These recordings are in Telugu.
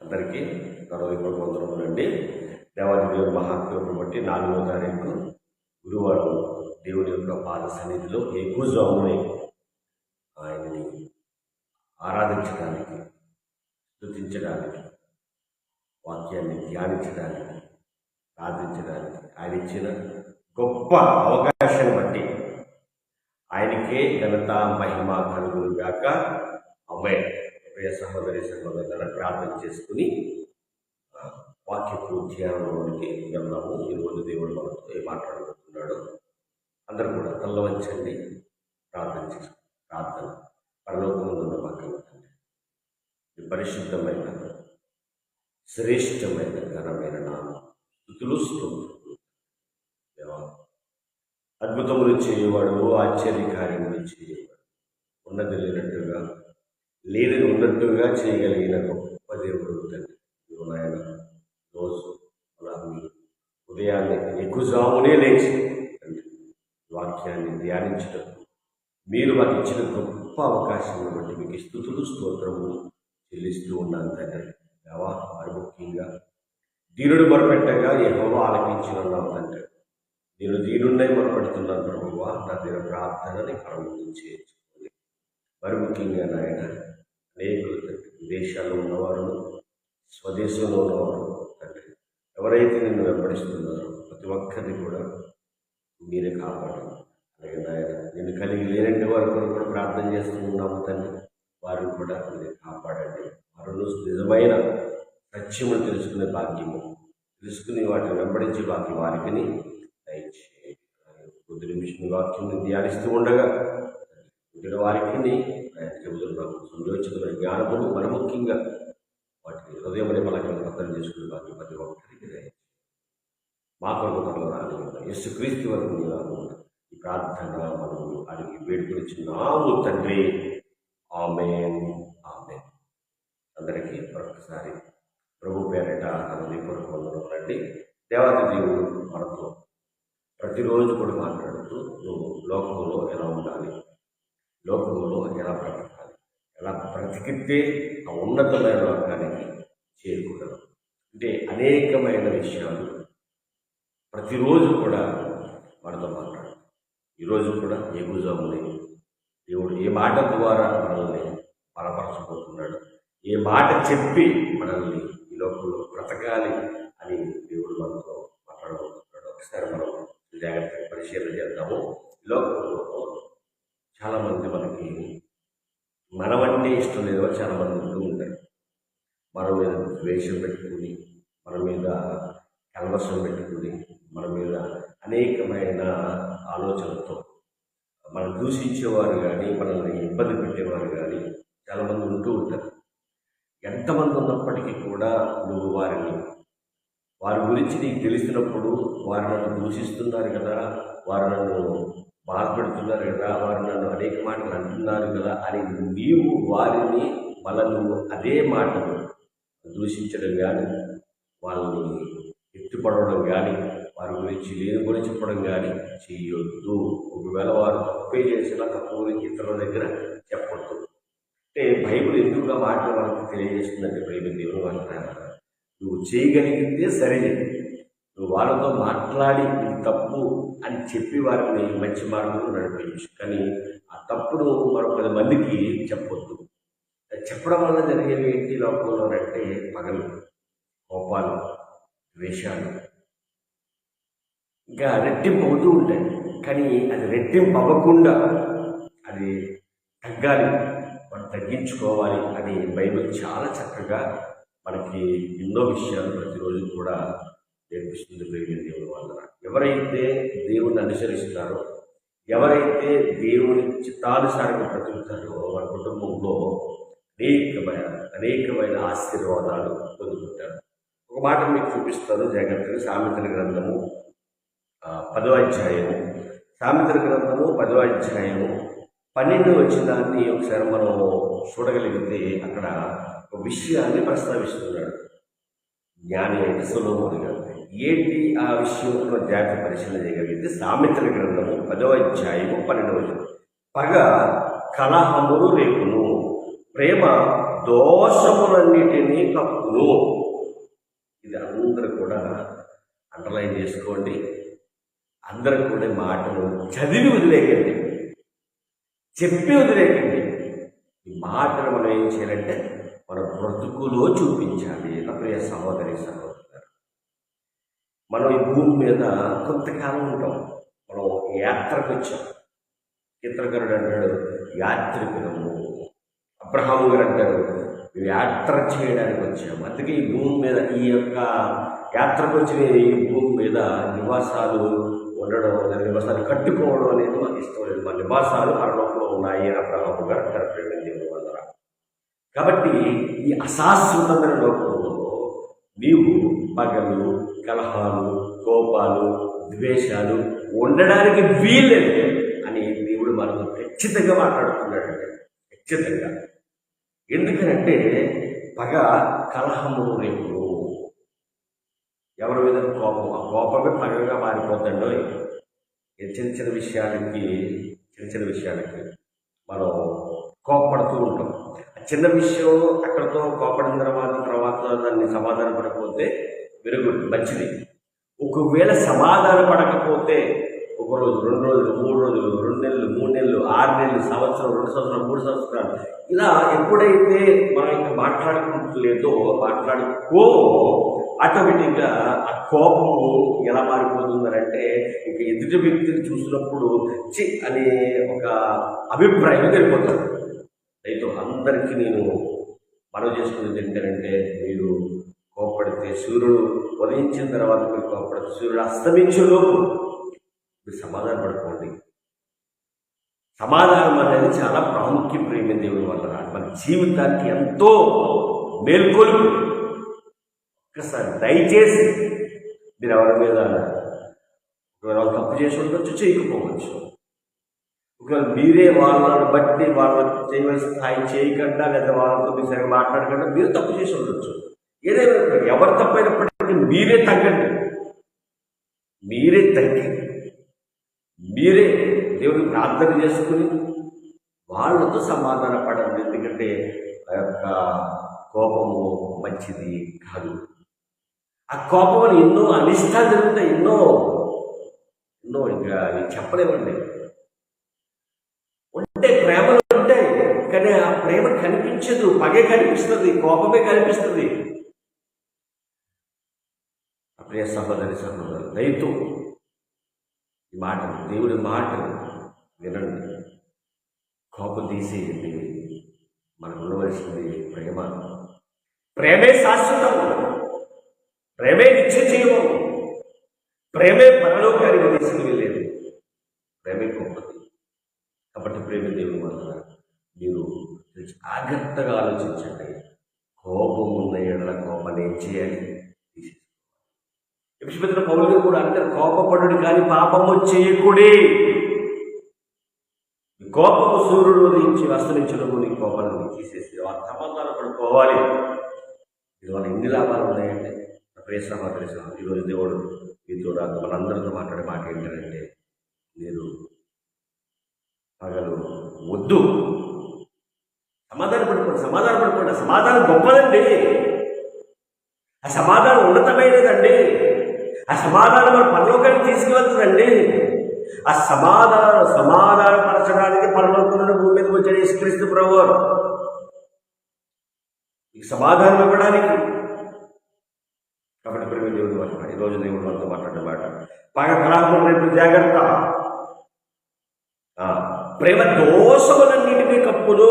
అందరికీ నలభై వందరములండి దేవాది దేవుని మహాత్మ్యం బట్టి నాలుగో తారీఖు గురువారం దేవుని యొక్క పాద సన్నిధిలో ఎక్కువ జామునే ఆయనని ఆరాధించడానికి స్తుతించడానికి వాక్యాన్ని ధ్యానించడానికి ప్రార్థించడానికి ఆయన ఇచ్చిన గొప్ప అవకాశం ఆయనకే ఘనత మహిమ కలుగులు అమ్మే ప్రియ సహోదరి సహోదరులను ప్రార్థన చేసుకుని వాక్యపు ధ్యానంలోనికి వెళ్దాము ఈరోజు దేవుడు మనతో ఏ అందరూ కూడా తల్లవంచండి ప్రార్థన చేసి ప్రార్థన పరలోకంలో ఉన్న పక్కన పరిశుద్ధమైన శ్రేష్టమైన ఘనమైన నామం స్థుతులు స్తోత్రములు దేవా అద్భుతములు చేయవాడు ఆశ్చర్యకార్యములు చేయవాడు ఉన్నది లేనట్టుగా లేదని ఉన్నట్టుగా చేయగలిగిన గొప్ప దేవుడు తండ్రి. నాయన రోజు అలా ఉదయాన్నే ఎక్కువజామునే లేచి తండ్రి వాక్యాన్ని ధ్యానించడం మీరు మాకు ఇచ్చిన గొప్ప అవకాశం బట్టి మీకు స్థుతులు స్తోత్రము చెల్లిస్తూ ఉన్నాను తండ్రి. దేవా మరి ముఖ్యంగా దీనుడు మొరపెట్టగా యెహోవా ఆలకించి ఉన్నాం తండ్రి. నేను దీనుండే మొరపెడుతున్నాను ప్రభువా నా దీని ప్రార్థనని పరమం చేర్చుకోండి మరి ముఖ్యంగా నాయన అనేకులు తండ్రి విదేశాల్లో ఉన్నవారు స్వదేశంలో ఉన్నవారు తండ్రి ఎవరైతే నిన్ను వెంబడిస్తున్నారో ప్రతి ఒక్కరిని కూడా మీరే కాపాడండి. అలాగే నాయన నిన్ను కలిగి లేనంటే వారి కొరకు కూడా ప్రార్థన చేస్తూ ఉన్నాము తండ్రి. వారిని కూడా మీరు కాపాడండి. వారు నిజమైన సత్యము తెలుసుకునే భాగ్యము తెలుసుకుని వాటిని వెంబడించే భాగ్యం వారికి దయచేయండి కొద్ది నిమిషం వాక్యం ధ్యానిస్తూ ఉండగా పుట్టిన వారికి చెబుతున్నాము సంయోచితమైన జ్ఞానములు మన ముఖ్యంగా వాటిని హృదయమని మనకి అర్థం చేసుకునే భాగ్యం ప్రతి ఒక్కరికి మా కొరకు త్వరలో రాని యేసు క్రీస్తు వరకు నీ ఈ ప్రార్థన మనము అడిగి వేడుకొనిచున్నాము తండ్రి. ఆమె ఆమె అందరికీ మరొకసారి ప్రభు పేరట తనది కొరకు వందనండి దేవాది దేవుడు మనతో ప్రతిరోజు కూడా మాట్లాడుతూ నువ్వు లోకంలో ఎలా ఉండాలి? లోకంలో ఎలా బ్రతకాలి? ఎలా బ్రతికితే ఆ ఉన్నతమైన లోకానికి చేరుకోగలం? అంటే అనేకమైన విషయాలు ప్రతిరోజు కూడా మనతో మాట్లాడు. ఈరోజు కూడా ఏ గుజాముని దేవుడు ఏ మాట ద్వారా మనల్ని బలపరచబోతున్నాడు? ఏ మాట చెప్పి మనల్ని ఈ లోకంలో బ్రతకాలి అని దేవుడు మనతో మాట్లాడబోతున్నాడు ఒకసారి మనం జాగ్రత్తగా పరిశీలన చేద్దాము. లోకంలో చాలామంది మనకి మనమంటే ఇష్టం లేదు చాలా చాలామంది ఉంటూ ఉంటారు. మన మీద ద్వేషం పెట్టుకుని మన మీద కల్వసం పెట్టుకుని మన మీద అనేకమైన ఆలోచనలతో మనం దూషించేవారు కానీ మనల్ని ఇబ్బంది పెట్టేవారు కానీ చాలామంది ఉంటూ ఉంటారు. ఎంతమంది ఉన్నప్పటికీ కూడా నువ్వు వారిని వారి గురించి నీకు తెలిసినప్పుడు వారిని దూషిస్తున్నారు కదా వారు నన్ను బాధపెడుతున్నారు కదా వారు నన్ను అనేక మాటలు అంటున్నారు కదా అని నీవు వారిని వాళ్ళను నువ్వు అదే మాటను దూషించడం కానీ వాళ్ళని ఎత్తుపడవడం కానీ వారి గురించి లేని గురించి చెప్పడం కానీ చేయొద్దు. ఒకవేళ వారు తప్పే చేసినా తప్పు గురించి ఇతరుల దగ్గర చెప్పొద్దు. అంటే బైబిల్ ఎందుకు ఆ మాటలు మనకు తెలియజేస్తుందంటే బైబిల్ దేవుడు మాట నువ్వు చేయగలిగితే సరే వాళ్ళతో మాట్లాడి ఇది తప్పు అని చెప్పి వారిని మంచి మార్గంలో నడిపించు. కానీ ఆ తప్పును మరో పది మందికి చెప్పొద్దు. చెప్పడం వల్ల జరిగేవి ఏంటి లోకంలో అంటే పగలు కోపాలు ద్వేషాలు. ఇంకా రెట్టింపు అవుతూ ఉంటాయి. కానీ అది రెట్టింపు అవ్వకుండా అది తగ్గాలి. మనం తగ్గించుకోవాలి అని బైబిల్ చాలా చక్కగా మనకి ఎన్నో విషయాలు ప్రతిరోజు కూడా నేర్పిస్తుంది ప్రేమ దేవుని వల్ల ఎవరైతే దేవుణ్ణి అనుసరిస్తారో ఎవరైతే దేవుని చిత్తానుసారంగా బ్రతుకుతారో వారి కుటుంబంలో అనేకమైన అనేకమైన ఆశీర్వాదాలు పొందుకుంటారు. ఒక మాట మీకు చూపిస్తాను జాగ్రత్తగా. సామెతల గ్రంథము పదో అధ్యాయము. సామెతల గ్రంథము పదో అధ్యాయము. పన్నెండు వచ్చినాన్ని ఒకసారి మనం చూడగలిగితే అక్కడ ఒక విషయాన్ని ప్రస్తావిస్తున్నాడు. జ్ఞాని అయిన సొలోమోని గారు. ఏంటి ఆ విషయంలో జాగ్రత్త పరిశీలన చేయగలిగితే సామెతల గ్రంథము పదవ అధ్యాయము పన్నెండవ పగ కలహములు రేపును ప్రేమ దోషములన్నిటినీ కప్పును. ఇది అందరూ కూడా అండర్లైన్ చేసుకోండి. అందరూ కూడా మాటలు చదివి వదిలేకండి చెప్పి వదిలేకండి ఈ మాటను మనం ఏం చేయాలంటే మన బ్రతుకులో చూపించాలి. నా ప్రియ సహోదరి సహోదరు. మనం ఈ భూమి మీద కొంతకాలం ఉంటాం. మనం యాత్రకు వచ్చాం. చిత్రకరుడు అంటాడు యాత్రికులము. అబ్రహాం గారు అంటారు యాత్ర చేయడానికి వచ్చాము అందుకే ఈ భూమి మీద ఈ యొక్క యాత్రకు వచ్చిన ఈ భూమి మీద నివాసాలు ఉండడం లేదా నివాసాలు కట్టుకోవడం అనేది మాకు ఇష్టం లేదు. మా నివాసాలు పరలోకంలో ఉన్నాయి అని అబ్రహాం గారు అంటారు ప్రేమ వందర వల్ల కాబట్టి ఈ అశాశ్వతమైన లోకంలో నీవు పగలు కలహాలు కోపాలు ద్వేషాలు ఉండడానికి వీల్లేదు అని దేవుడు మనతో ఖచ్చితంగా మాట్లాడుతున్నాడండి. ఖచ్చితంగా. ఎందుకనంటే పగ కలహము రేపు ఎవరి మీద కోపం? ఆ కోపమే పగగా మారిపోతుండో ఈ చిన్న చిన్న విషయాలకి చిన్న చిన్న విషయాలకి మనం కోపపడుతూ ఉంటాం. ఆ చిన్న విషయం అక్కడితో కోపడిన తర్వాత తర్వాత దాన్ని సమాధానపడిపోతే పడకపోతే మంచిది. ఒకవేళ సమాధాన పడకపోతే ఒక రోజు రెండు రోజులు మూడు రోజులు రెండు నెలలు మూడు నెలలు ఆరు నెలలు సంవత్సరం రెండు సంవత్సరాలు మూడు సంవత్సరాలు ఇలా ఎప్పుడైతే మనం ఇంకా మాట్లాడుకుంటలేదో మాట్లాడుకో ఆటోమేటిక్గా ఆ కోపము ఎలా మారిపోతుందంటే ఇంకా ఎదుటి వ్యక్తిని చూసినప్పుడు చి అనే ఒక అభిప్రాయం వెళ్ళిపోతుంది రైతు అందరికీ నేను మనవి చేసుకునేది ఏంటంటే మీరు కోపడితే సూర్యుడు ఉదయించిన తర్వాత మీరు సూర్యుడు అస్తమించేలోపు మీరు సమాధానం పడుకోండి. సమాధానం అనేది చాలా ప్రాముఖ్యం ప్రేమ దేవుని వల్ల మన జీవితానికి ఎంతో మేల్కొలుపు. ఒక్కసారి దయచేసి మీరు ఎవరి మీద ఒకవేళ తప్పు చేసి ఉండొచ్చు చేయకపోవచ్చు. ఒకవేళ మీరే వాళ్ళని బట్టి వాళ్ళ చేయవలసిన స్థాయి చేయకుండా లేదా వాళ్ళతో మీరు సరిగ్గా మాట్లాడకుండా మీరు తప్పు చేసి ఉండొచ్చు. ఏదైనా ఎవరు తప్పైనప్పటికీ మీరే తగ్గండి. మీరే తగ్గి మీరే దేవుని ప్రార్థన చేసుకుని వాళ్ళతో సమాధాన పడండి. ఎందుకంటే ఆ యొక్క కోపము మంచిది కాదు. ఆ కోపం ఎన్నో అనిష్టాలు జరుగుతాయి ఎన్నో ఎన్నో ఇంకా చెప్పలేమండి. ఉంటే ప్రేమలు ఉంటాయి కానీ ఆ ప్రేమ కనిపించదు పగే కనిపిస్తుంది కోపమే కనిపిస్తుంది. ప్రియ సహోదరి సహోదరు రైతు ఈ మాట దేవుడి మాట వినండి. కోపం తీసేయండి మనకు ఉండవలసింది ప్రేమ. ప్రేమే శాశ్వతం ప్రేమే నిత్య జీవం ప్రేమే పరలోకానికి తీసుకువెళ్ళేది ప్రేమే గొప్పది. కాబట్టి ప్రేమ దేవుని వల్ల మీరు జాగ్రత్తగా ఆలోచించండి. కోపం ఉన్న ఏడల కోపం ఏం చేయాలి. ఎపిసిపెత్తిన పౌరులు కూడా అంటారు కోపపడు కానీ పాపము చేయకూడే. కోపము సూర్యుడు నుంచి అస్తమించడము నీ కోపాన్ని తీసేసి ఆ సమాధాన పడుకోవాలి ఇది ఎన్ని లాభాలు ఉన్నాయంటే నా ప్రియ సహోదరి ఈరోజు దేవుడు మీతో నాకు మనందరితో మాట్లాడే మాట ఏంటంటే మీరు పగలు వద్దు. సమాధాన పడుకోండి సమాధాన పడుకోండి సమాధానం గొప్పదండి. ఆ సమాధానం ఉన్నతమైనదండి. ఆ సమాధానం మన పరలోకానికి తీసుకువెళ్తుందండి. ఆ సమాధానం సమాధానపరచడానికి పరలోకంలో భూమి మీదకి వచ్చాడు యేసుక్రీస్తు ప్రభు మీకు సమాధానం ఇవ్వడానికి. కాబట్టి ప్రేమ దేవుడు మాట్లాడు ఈరోజు దేవుడు మనతో మాట్లాడే మాట. పగ కళాపం రేపు జాగ్రత్త. ప్రేమ దోషములన్నిటినీ కప్పును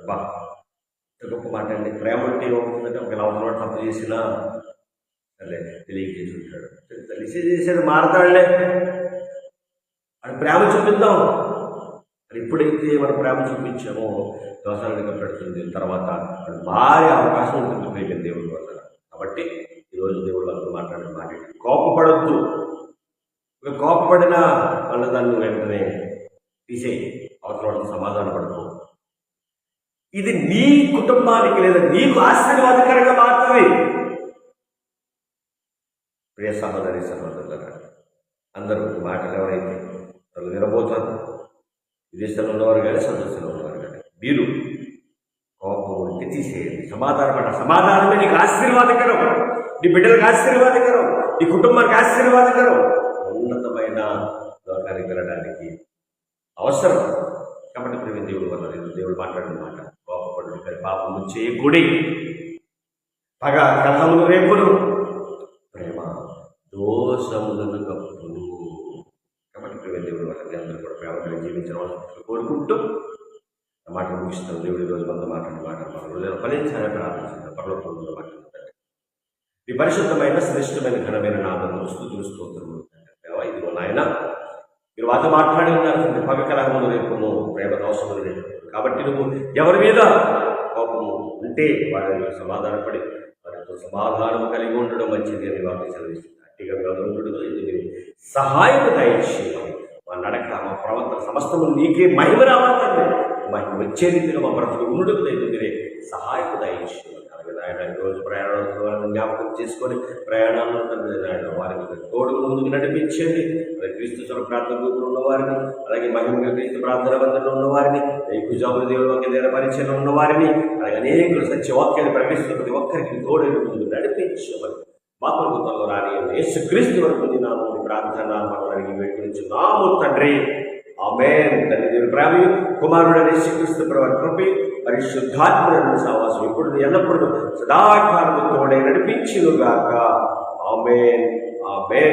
అబ్బా, గొప్ప మాట అండి. ప్రేమ అంటే ఏమవుతుందంటే ఒక అవసరం తప్పు చేసినా సరే తెలియజేసి ఉంటాడు తెలిసి చేశాడు మారతాడులే. అని ప్రేమ చూపిద్దాం. మరి ఎప్పుడైతే మనం ప్రేమ చూపించామో దోషాలను పెడుతుంది తర్వాత భారీ మారే అవకాశం ఉంటుంది ప్రేమ దేవుడి వల్ల. కాబట్టి ఈరోజు దేవుడు వాళ్ళతో మాట్లాడే మాట కోపపడద్దు. కోపపడొద్దు వాళ్ళ దాన్ని వెంటనే తీసేయి. అవసరం సమాధాన పడుకో. ఇది నీ కుటుంబానికి లేదా నీకు ఆశీర్వాదకరంగా మారుతుంది. ప్రియ సహోదరి సహోదరులరా అందరూ మాటలు ఎవరైతే వాళ్ళు వినబోతారు విదేశంలో ఉన్నవారు కానీ సంతోషంలో ఉన్నవారు కానీ మీరు కోపం ఉంటే తీసేయండి సమాధానపడ సమాధానమే నీకు ఆశీర్వాదకరం. నీ బిడ్డలకు ఆశీర్వాదకరం. నీ కుటుంబానికి ఆశీర్వాదకరం. ఉన్నతమైన లోకానికి వెళ్ళడానికి అవసరం. కాబట్టి ప్రేమ దేవుడు వల్ల నేను దేవుడు మాట్లాడిన మాట కోపపడు కానీ పాపము చేయకూడి పగ కలహములు రేపులు దోషములను కప్పును. కాబట్టి ప్రేమ దేవుడు వాళ్ళకి అందరూ కూడా ప్రేమగా కలిగి జీవించడం కోరుకుంటూ మాట ముగిస్తాం దేవుడి రోజు వంద మాట్లాడిన మాట మన ఫలించాలని ప్రార్థించిన పర్వతంలో మాట్లాడుతాడు ఈ పరిశుద్ధమైన శ్రేష్టమైన ఘనమైన నామను స్థుతులు స్తోత్రములు ఇదిగో నాయన మీరు వాతో మాట్లాడి ఉన్నారు. తండ్రి. పగ కలహములు రేపును ప్రేమ దోషములు రేపు. కాబట్టి నువ్వు ఎవరి మీద కోపము ఉంటే వారి సమాధానపడి వారితో సమాధానం కలిగి ఉండడం మంచిది అని వారికి సెలవిస్తుంది. గట్టిగా ఉండడం ఇది మీరు సహాయం దయచేయడం మా నడక మా ప్రవర్తన సమస్తము నీకే మహిమ రావాలండి మహిమ వచ్చే రీతిలో మా బ్రతుకు ఉండడం లేదు సహాయకు సహాయం నాయన రోజు ప్రయాణాలు వాళ్ళని జ్ఞాపకం చేసుకొని ప్రయాణాలను తండ్రి నాయన వారికి తోడుకు ముందుకు నడిపించండి. అలాగే క్రీస్తు స్వర ప్రార్థన గ్రూపులో ఉన్నవారిని అలాగే మహిమగా క్రీస్తు ప్రార్థన బంధంలో ఉన్నవారిని కుజాముల దేవుడు ఒక దేవ పరిచయంలో అలాగే అనేకులు సత్యవాక్యాన్ని ప్రకటిస్తున్న ప్రతి ఒక్కరికి తోడు ముందుకు నడిపించమని మా ప్రభుత్వంలో రాని యేసు క్రీస్తు వరకు నాము ప్రార్థన మనకి వేడుకొని నాము తండ్రి ఆమె తండ్రి దేవుని ప్రేమి కుమారుడు యేసుక్రీస్తు ప్రభు కృపి పరిశుద్ధాత్మను సావాసం ఇప్పుడు ఎల్లప్పుడూ సదాకాలము తోడే నడిపించుగాక ఆమె ఆమె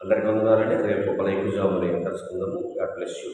అందరికీ వందనాలండి రేపు పలైపు జాములు కలుసుకుందాము గాడ్ బ్లెస్ యూ